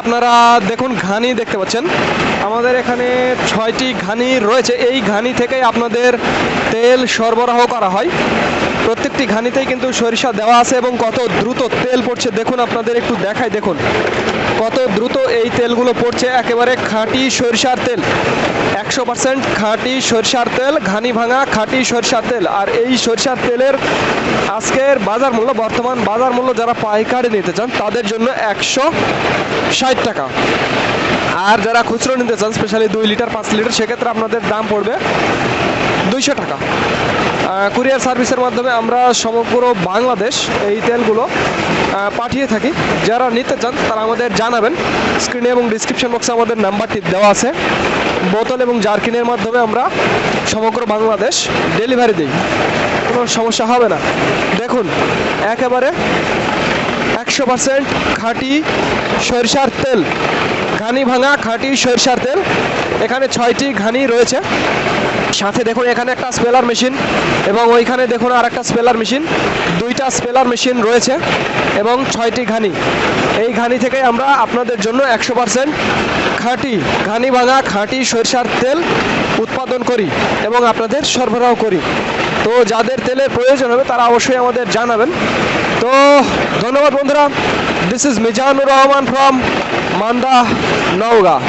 আপনারা দেখুন ঘানি দেখতে পাচ্ছেন। আমাদের এখানে ছয়টি ঘানি রয়েছে। এই ঘানি থেকেই আপনাদের তেল সরবরাহ করা হয়। প্রত্যেকটি ঘানিতেই কিন্তু সরিষা দেওয়া আছে এবং কত দ্রুত তেল পড়ছে দেখুন, আপনাদের একটু দেখাই দেখুন। কত দ্রুত এই তেলগুলো পড়ছে, একেবারে খাঁটি সরিষার তেল। একশো পার্সেন্ট খাঁটি সরিষার তেল, ঘানি ভাঙা খাঁটি সরিষার তেল। আর এই সরিষার তেলের আজকের বাজার মূল্য, বর্তমান বাজার মূল্য যারা পাইকারি নিতে চান, তাদের জন্য একশো ষাট টাকা। আর যারা খুচরো নিতে চান স্পেশালি দুই লিটার পাঁচ লিটার সেক্ষেত্রে আপনাদের দাম পড়বে দুইশো টাকা। কুরিয়ার সার্ভিসের মাধ্যমে আমরা সমগ্র বাংলাদেশ এই তেলগুলো পাঠিয়ে থাকি। যারা নিতে চান, তারা আমাদের জানাবেন। স্ক্রিনে এবং ডিসক্রিপশন বক্সে আমাদের নাম্বারটি দেওয়া আছে। বোতল এবং জার্কিনের মাধ্যমে আমরা সমগ্র বাংলাদেশ ডেলিভারি দিই। কোনো সমস্যা হবে না। দেখুন, একেবারে একশো পার্সেন্ট খাঁটি সরিষার তেল, ঘানি ভাঙা খাঁটি সরিষার তেল। এখানে ছয়টি ঘানি রয়েছে। সাথে দেখুন, এখানে একটা স্পেলার মেশিন এবং ওইখানে দেখুন আর একটা স্পেলার মেশিন। দুইটা স্পেলার মেশিন রয়েছে এবং ছয়টি ঘানি। এই ঘানি থেকে আমরা আপনাদের জন্য একশো পার্সেন্ট খাঁটি, ঘানি ভাঙা খাঁটি সরিষার তেল উৎপাদন করি এবং আপনাদের সরবরাহ করি। তো যাদের তেলের প্রয়োজন হবে, তারা অবশ্যই আমাদের জানাবেন। তো ধন্যবাদ বন্ধুরা। This is Mizanur Rahman from Manda, Naogaon.